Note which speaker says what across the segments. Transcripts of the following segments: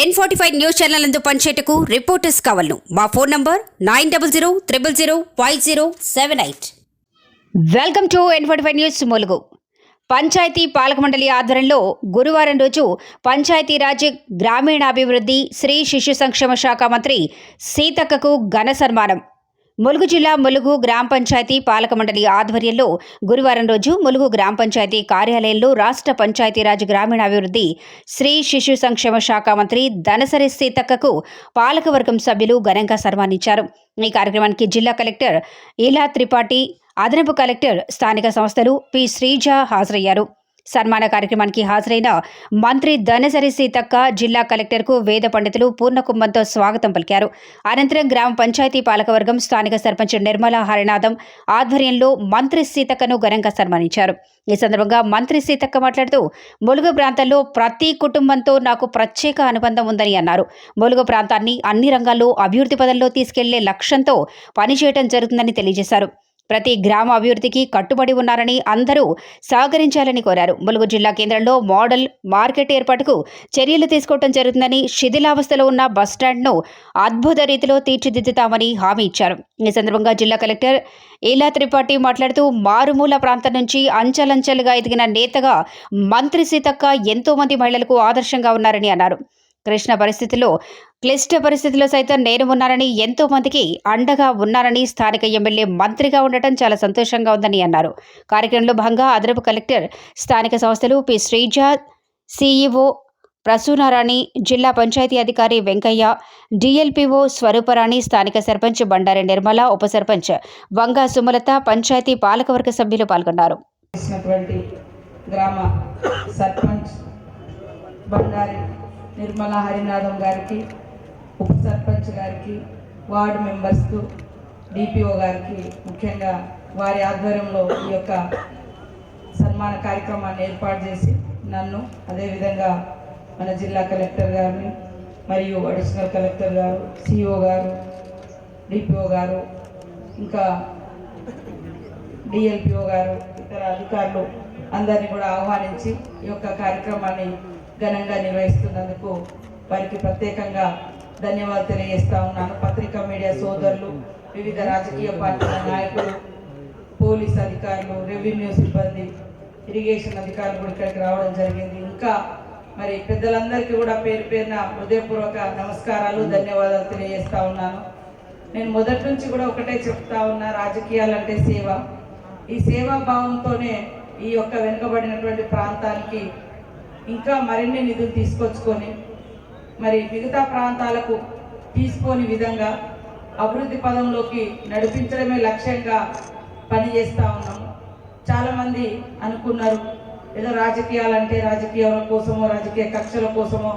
Speaker 1: N forty five news channel అందు పనిచేయటకు reporters కావాలను. మా phone number nine double zero triple zero five zero seven eight welcome to N forty five news Mulugu panchayat పాలక మండలి ఆధ్వర్యంలో గురువారం రోజు పంచాయతీరాజ్ గ్రామీణాభివృద్ధి శ్రీ శిశు సంక్షేమ శాఖ మంత్రి సీతక్కకు ఘన సన్మానం. ములుగు జిల్లా ములుగు గ్రామ పంచాయతీ పాలక మండలి ఆధ్వర్యంలో గురువారం రోజు ములుగు గ్రామ పంచాయతీ కార్యాలయంలో రాష్ట్ర పంచాయతీరాజ్ గ్రామీణాభివృద్ధి శ్రీ శిశు సంక్షేమ శాఖ మంత్రి ధనసరి సీతక్కకు పాలకవర్గం సభ్యులు ఘనంగా సన్మానించారు. ఈ కార్యక్రమానికి జిల్లా కలెక్టర్ ఇలా త్రిపాఠి అదనపు కలెక్టర్ స్థానిక సంస్థలు పి శ్రీజ హాజరయ్యారు. సన్మాన కార్యక్రమానికి హాజరైన మంత్రి ధనసరి సీతక్క జిల్లా కలెక్టర్కు వేద పండితులు పూర్ణకుంభంతో స్వాగతం పలికారు. అనంతరం గ్రామ పంచాయతీ పాలకవర్గం స్థానిక సర్పంచ్ నిర్మల హరినాథం ఆధ్వర్యంలో మంత్రి సీతక్కను ఘనంగా సన్మానించారు. ఈ సందర్భంగా మంత్రి సీతక్క మాట్లాడుతూ ములుగు ప్రాంతంలో ప్రతి కుటుంబంతో నాకు ప్రత్యేక అనుబంధం ఉందని అన్నారు. ములుగు ప్రాంతాన్ని అన్ని రంగాల్లో అభివృద్ధి పదంలో తీసుకెళ్ళే లక్ష్యంతో పనిచేయడం జరుగుతుందని తెలియజేశారు. ప్రతి గ్రామ అభివృద్ధికి కట్టుబడి ఉన్నారని అందరూ సహకరించాలని కోరారు. ములుగు జిల్లా కేంద్రంలో మోడల్ మార్కెట్ ఏర్పాటుకు చర్యలు తీసుకోవడం జరుగుతుందని శిథిలావస్థలో ఉన్న బస్టాండ్ను అద్భుత రీతిలో తీర్చిదిద్దుతామని హామీ ఇచ్చారు. ఈ సందర్భంగా జిల్లా కలెక్టర్ ఇలా త్రిపాఠి మాట్లాడుతూ మారుమూల ప్రాంతం నుంచి అంచెలంచెలుగా ఎదిగిన నేతగా మంత్రి సీతక్క ఎంతోమంది మహిళలకు ఆదర్శంగా ఉన్నారని అన్నారు. కృష్ణ పరిస్థితుల్లో క్లిష్ట పరిస్థితుల్లో సైతం నేను ఉన్నానని ఎంతో మందికి అండగా ఉన్నానని స్థానిక ఎమ్మెల్యే మంత్రిగా ఉండటం చాలా సంతోషంగా ఉందని అన్నారు. కార్యక్రమంలో భాగంగా అదనపు కలెక్టర్ స్థానిక సంస్థలు పి. శ్రీజ సిఇఓ ప్రసూనారాణి జిల్లా పంచాయతీ అధికారి వెంకయ్య డిఎల్పిఓ స్వరూపరాణి స్థానిక సర్పంచ్ బండారి నిర్మల ఉప సర్పంచ్ వంగా సుమలత పంచాయతీ పాలకవర్గ సభ్యులు పాల్గొన్నారు.
Speaker 2: గ్రామ సర్పంచ్ బండారి నిర్మల హరినాథం గారికి ఉప సర్పంచ్ గారికి వార్డు మెంబర్స్కు డిపిఓ గారికి ముఖ్యంగా వారి ఆధ్వర్యంలో ఈ యొక్క సన్మాన కార్యక్రమాన్ని ఏర్పాటు చేసి నన్ను అదేవిధంగా మన జిల్లా కలెక్టర్ గారిని మరియు అడిషనల్ కలెక్టర్ గారు సిఇఓ గారు డిపిఓ గారు ఇంకా డిఎల్పిఓ గారు ఇతర అధికారులు అందరినీ కూడా ఆహ్వానించి ఈ యొక్క కార్యక్రమాన్ని ఘనంగా నిర్వహిస్తున్నందుకు వారికి ప్రత్యేకంగా ధన్యవాదాలు తెలియజేస్తా ఉన్నాను. పత్రికా మీడియా సోదరులు వివిధ రాజకీయ పార్టీల నాయకులు పోలీస్ అధికారులు రెవెన్యూ సిబ్బంది ఇరిగేషన్ అధికారులు కూడా ఇక్కడికి రావడం జరిగింది. ఇంకా మరి పెద్దలందరికీ కూడా పేరు పేరున హృదయపూర్వక నమస్కారాలు ధన్యవాదాలు తెలియజేస్తా ఉన్నాను. నేను మొదటి నుంచి కూడా ఒకటే చెప్తా ఉన్నా రాజకీయాలంటే సేవ. ఈ సేవా భావంతోనే ఈ యొక్క వెనుకబడినటువంటి ప్రాంతానికి ఇంకా మరిన్ని నిధులు తీసుకొచ్చుకొని మరి మిగతా ప్రాంతాలకు తీసుకోని విధంగా అభివృద్ధి పదంలోకి నడిపించడమే లక్ష్యంగా పనిచేస్తూ ఉన్నాము. చాలామంది అనుకున్నారు ఏదో రాజకీయాలంటే రాజకీయాల కోసమో రాజకీయ కక్షల కోసమో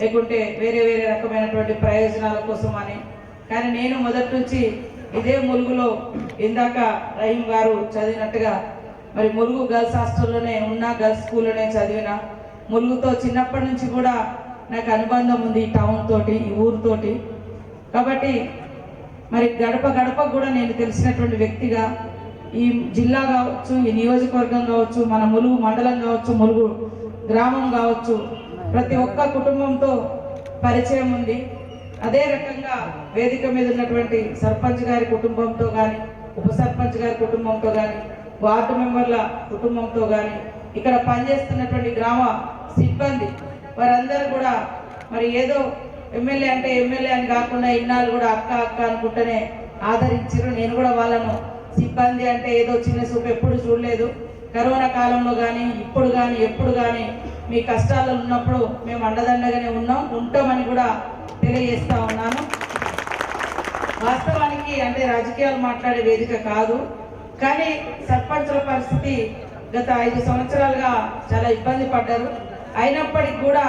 Speaker 2: లేకుంటే వేరే వేరే రకమైనటువంటి ప్రయోజనాల కోసం అని. కానీ నేను మొదటి నుంచి ఇదే ములుగులో ఇందాక రహీం గారు చదివినట్టుగా మరి ములుగు గర్ల్స్ హాస్టల్లోనే ఉన్న గర్ల్స్ స్కూల్లోనే చదివిన ములుగుతో చిన్నప్పటి నుంచి కూడా నాకు అనుబంధం ఉంది ఈ టౌన్ తోటి ఈ ఊరితోటి కాబట్టి మరి గడప గడప కూడా నేను తెలిసినటువంటి వ్యక్తిగా ఈ జిల్లా కావచ్చు ఈ నియోజకవర్గం కావచ్చు మన ములుగు మండలం కావచ్చు ములుగు గ్రామం కావచ్చు ప్రతి ఒక్క కుటుంబంతో పరిచయం ఉంది. అదే రకంగా వేదిక మీద ఉన్నటువంటి సర్పంచ్ గారి కుటుంబంతో కానీ ఉప సర్పంచ్ గారి కుటుంబంతో కానీ వార్డు మెంబర్ల కుటుంబంతో కానీ ఇక్కడ పనిచేస్తున్నటువంటి గ్రామ సిబ్బంది వారందరూ కూడా మరి ఏదో ఎమ్మెల్యే అంటే ఎమ్మెల్యే అని కాకుండా ఇన్నాళ్ళు కూడా అక్క అక్క అనుకుంటేనే ఆదరించారు నేను కూడా వాళ్ళను సిబ్బంది అంటే ఏదో చిన్న చూపు ఎప్పుడు చూడలేదు. కరోనా కాలంలో కానీ ఇప్పుడు కానీ ఎప్పుడు కానీ మీ కష్టాలు ఉన్నప్పుడు మేము అండదండగానే ఉన్నాం ఉంటామని కూడా తెలియజేస్తా ఉన్నాను. వాస్తవానికి అంటే రాజకీయాలు మాట్లాడే వేదిక కాదు. కానీ సర్పంచుల పరిస్థితి గత ఐదు సంవత్సరాలుగా చాలా ఇబ్బంది పడ్డారు. అయినప్పటికీ కూడా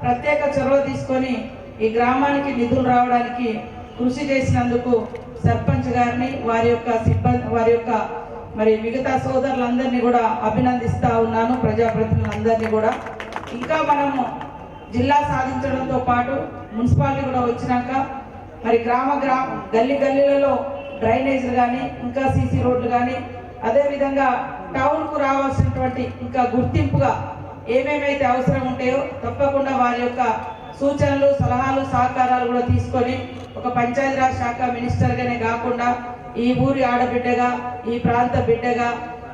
Speaker 2: ప్రత్యేక చొరవ తీసుకొని ఈ గ్రామానికి నిధులు రావడానికి కృషి చేసినందుకు సర్పంచ్ గారిని వారి యొక్క సిబ్బంది వారి యొక్క మరి మిగతా సోదరులందరినీ కూడా అభినందిస్తూ ఉన్నాను ప్రజాప్రతినిధులందరినీ కూడా. ఇంకా మనము జిల్లా సాధించడంతో పాటు మున్సిపాలిటీ కూడా వచ్చినాక మరి గ్రామ గ్రామ గల్లి గల్లీలలో డ్రైనేజీలు కానీ ఇంకా సీసీ రోడ్లు కానీ అదేవిధంగా టౌన్కు రావాల్సినటువంటి ఇంకా గుర్తింపుగా ఏమేమైతే అవసరం ఉంటాయో తప్పకుండా వారి యొక్క సూచనలు సలహాలు సహకారాలు కూడా తీసుకొని ఒక పంచాయతీరాజ్ శాఖ మినిస్టర్గానే కాకుండా ఈ ఊరి ఆడబిడ్డగా ఈ ప్రాంత బిడ్డగా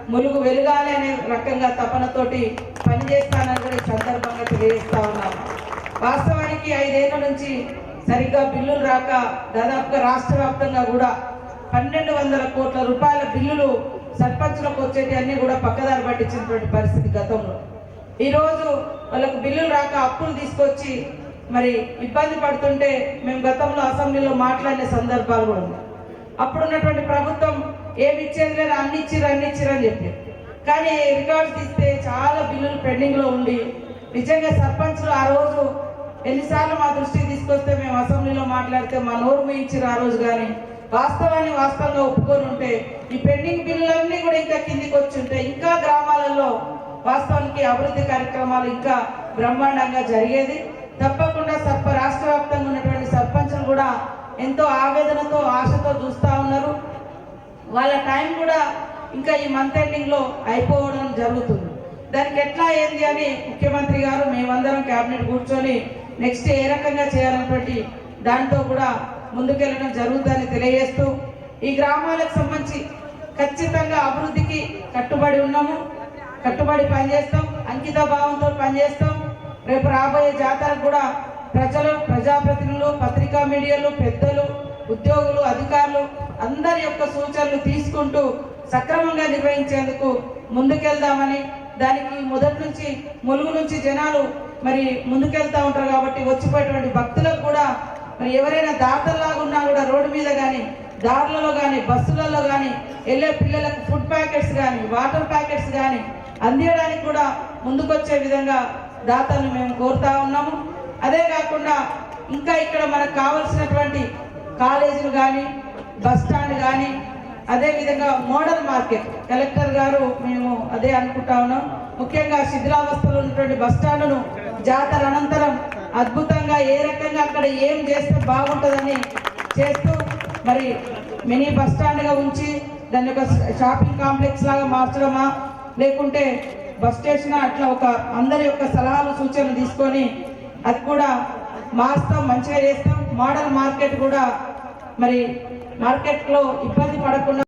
Speaker 2: ములుగు వెలుగాలి అనే రకంగా తపనతోటి పనిచేస్తానని కూడా ఈ సందర్భంగా తెలియజేస్తా ఉన్నాను వాస్తవానికి ఐదేళ్ళ నుంచి సరిగ్గా బిల్లులు రాక దాదాపుగా రాష్ట్ర వ్యాప్తంగా కూడా పన్నెండు వందల కోట్ల రూపాయల బిల్లులు సర్పంచులకు వచ్చేటి అన్నీ కూడా పక్కదారి పట్టించినటువంటి పరిస్థితి గతంలో. ఈరోజు వాళ్ళకు బిల్లులు రాక అప్పులు తీసుకొచ్చి మరి ఇబ్బంది పడుతుంటే మేము గతంలో అసెంబ్లీలో మాట్లాడిన సందర్భాలు కూడా ఉన్నాయి. అప్పుడు ఉన్నటువంటి ప్రభుత్వం ఏమి ఇచ్చేది లేదు అన్ని ఇచ్చిర్రు అన్ని ఇచ్చిర్రు అని చెప్పి. కానీ రికార్డ్స్ తీస్తే చాలా బిల్లులు పెండింగ్లో ఉండి నిజంగా సర్పంచ్లు ఆ రోజు ఎన్నిసార్లు మా దృష్టికి తీసుకొస్తే మేము అసెంబ్లీలో మాట్లాడితే మా నోరు మూయించారు ఆ రోజు కానీ వాస్తవాన్ని వాస్తవంగా ఒప్పుకొని ఉంటే ఈ పెండింగ్ బిల్లులన్నీ కూడా ఇంకా కిందికి వచ్చి ఉంటే ఇంకా గ్రామాలలో వాస్తవానికి అభివృద్ధి కార్యక్రమాలు ఇంకా బ్రహ్మాండంగా జరిగేది. తప్పకుండా సర్ప రాష్ట్ర వ్యాప్తంగా ఉన్నటువంటి సర్పంచులు కూడా ఎంతో ఆవేదనతో ఆశతో చూస్తూ ఉన్నారు. వాళ్ళ టైం కూడా ఇంకా ఈ మంత్ ఎండింగ్లో అయిపోవడం జరుగుతుంది. దానికి ఎట్లా ఏంది అని ముఖ్యమంత్రి గారు మేమందరం క్యాబినెట్ కూర్చొని నెక్స్ట్ ఏ రకంగా చేయాలన్నటువంటి దాంతో కూడా ముందుకెళ్ళడం జరుగుతుందని తెలియజేస్తూ ఈ గ్రామాలకు సంబంధించి ఖచ్చితంగా అభివృద్ధికి కట్టుబడి ఉన్నాము. కట్టుబడి పనిచేస్తాం అంకిత భావంతో పనిచేస్తాం. రేపు రాబోయే జాతరకు కూడా ప్రజలు ప్రజాప్రతినిధులు పత్రికా మీడియాలు పెద్దలు ఉద్యోగులు అధికారులు అందరి యొక్క సూచనలు తీసుకుంటూ సక్రమంగా నిర్వహించేందుకు ముందుకెళ్దామని దానికి మొదటి నుంచి ములుగు నుంచి జనాలు మరి ముందుకెళ్తా ఉంటారు కాబట్టి వచ్చిపోయేటువంటి భక్తులకు కూడా మరి ఎవరైనా దాతల్లాగా ఉన్నా కూడా రోడ్డు మీద కానీ దారులలో కానీ బస్సులలో కానీ వెళ్ళే పిల్లలకు ఫుడ్ ప్యాకెట్స్ కానీ వాటర్ ప్యాకెట్స్ కానీ అందించడానికి కూడా ముందుకొచ్చే విధంగా దాతలను మేము కోరుతా ఉన్నాము. అదే కాకుండా ఇంకా ఇక్కడ మనకు కావలసినటువంటి కాలేజీలు కానీ బస్ స్టాండ్ కానీ అదేవిధంగా మోడల్ మార్కెట్. కలెక్టర్ గారు మేము అదే అనుకుంటా ఉన్నాం. ముఖ్యంగా శిథిలావస్థలో ఉన్నటువంటి బస్ స్టాండ్ను జాతర అనంతరం అద్భుతంగా ఏ రకంగా అక్కడ ఏం చేస్తే బాగుంటుందని చేస్తూ మరి మినీ బస్ స్టాండ్గా ఉంచి దాన్ని ఒక షాపింగ్ కాంప్లెక్స్ లాగా మార్చడమా? లేకుంటే బస్ స్టేషన్ అట్లా ఒక అందరి యొక్క సలహాలు సూచనలు తీసుకొని అది కూడా మారుస్తాం మంచిగా చేస్తాం. మోడల్ మార్కెట్ కూడా మరి మార్కెట్లో ఇబ్బంది పడకుండా